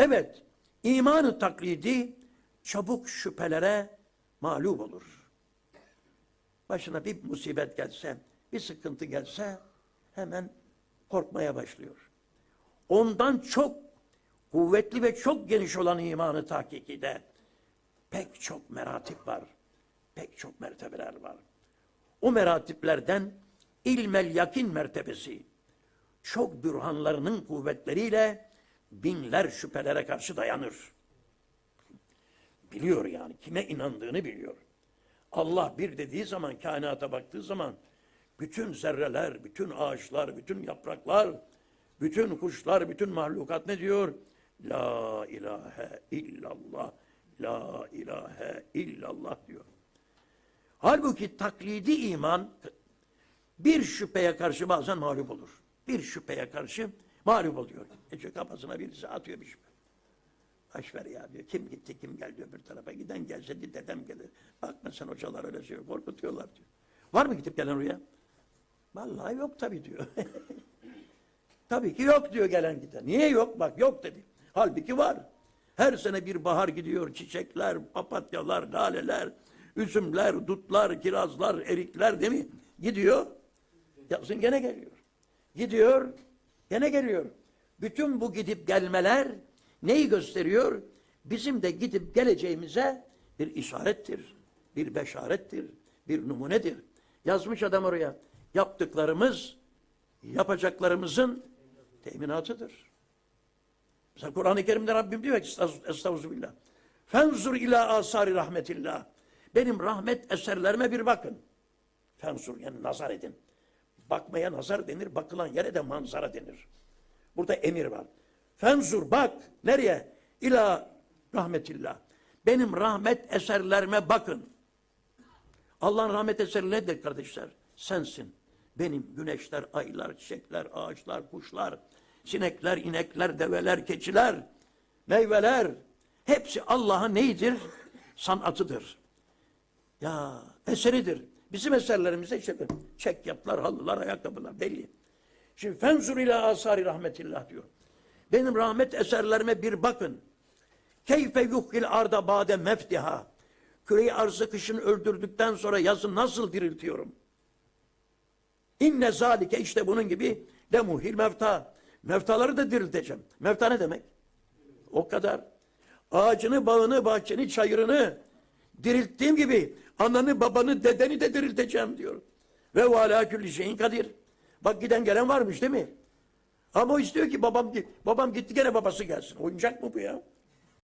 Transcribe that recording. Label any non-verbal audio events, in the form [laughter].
Evet, imanı taklidi çabuk şüphelere mağlup olur. Başına bir musibet gelse, bir sıkıntı gelse hemen korkmaya başlıyor. Ondan çok kuvvetli ve çok geniş olan imanı tahkikide pek çok meratip var. Pek çok mertebeler var. O meratiplerden ilmel yakin mertebesi çok bürhanlarının kuvvetleriyle binler şüphelere karşı dayanır. Biliyor yani kime inandığını biliyor. Allah bir dediği zaman kainata baktığı zaman bütün zerreler, bütün ağaçlar, bütün yapraklar, bütün kuşlar, bütün mahlukat ne diyor? La ilahe illallah, la ilahe illallah diyor. Halbuki taklidi iman bir şüpheye karşı bazen mağlup olur. Bir şüpheye karşı mağlup oluyor. E kafasına birisi atıyor bir şüphe. Baş ver ya diyor. Kim gitti kim geldi öbür tarafa. Giden gelse de dedem gelir. Bakma sen hocalar öyle söylüyor. Korkutuyorlar diyor. Var mı gidip gelen oraya? Vallahi yok tabii diyor. [laughs] tabii ki yok diyor gelen giden. Niye yok? Bak yok dedi. Halbuki var. Her sene bir bahar gidiyor. Çiçekler, papatyalar, laleler, üzümler, dutlar, kirazlar, erikler değil mi? Gidiyor. Yazın gene geliyor. Gidiyor. Gene geliyor. Bütün bu gidip gelmeler neyi gösteriyor? Bizim de gidip geleceğimize bir işarettir. Bir beşarettir. Bir numunedir. Yazmış adam oraya. Yaptıklarımız yapacaklarımızın teminatıdır. Mesela Kur'an-ı Kerim'de Rabbim diyor ki estağfurullah. Fenzur ila asari rahmetillah. Benim rahmet eserlerime bir bakın. Fenzur yani nazar edin. Bakmaya nazar denir, bakılan yere de manzara denir. Burada emir var. Fenzur bak. Nereye? İla rahmetillah. Benim rahmet eserlerime bakın. Allah'ın rahmet eseri nedir kardeşler? Sensin. Benim güneşler, aylar, çiçekler, ağaçlar, kuşlar, sinekler, inekler, develer, keçiler, meyveler. Hepsi Allah'ın neydir? Sanatıdır. Ya eseridir. Bizim eserlerimizde işte çek yaplar, halılar, ayakkabılar belli. Şimdi fenzur ila asari rahmetillah diyor. Benim rahmet eserlerime bir bakın. Keyfe yuhil arda bade meftiha. Küreyi arzı kışın öldürdükten sonra yazı nasıl diriltiyorum? İnne zalike işte bunun gibi lemuhil mevta. Mevtaları da dirilteceğim. Mevta ne demek? O kadar. Ağacını, bağını, bahçeni, çayırını dirilttiğim gibi ananı, babanı, dedeni de dirilteceğim diyor. Ve vala külli şeyin kadir. Bak giden gelen varmış değil mi? Ama o istiyor ki babam babam gitti gene babası gelsin. Oyuncak mı bu ya?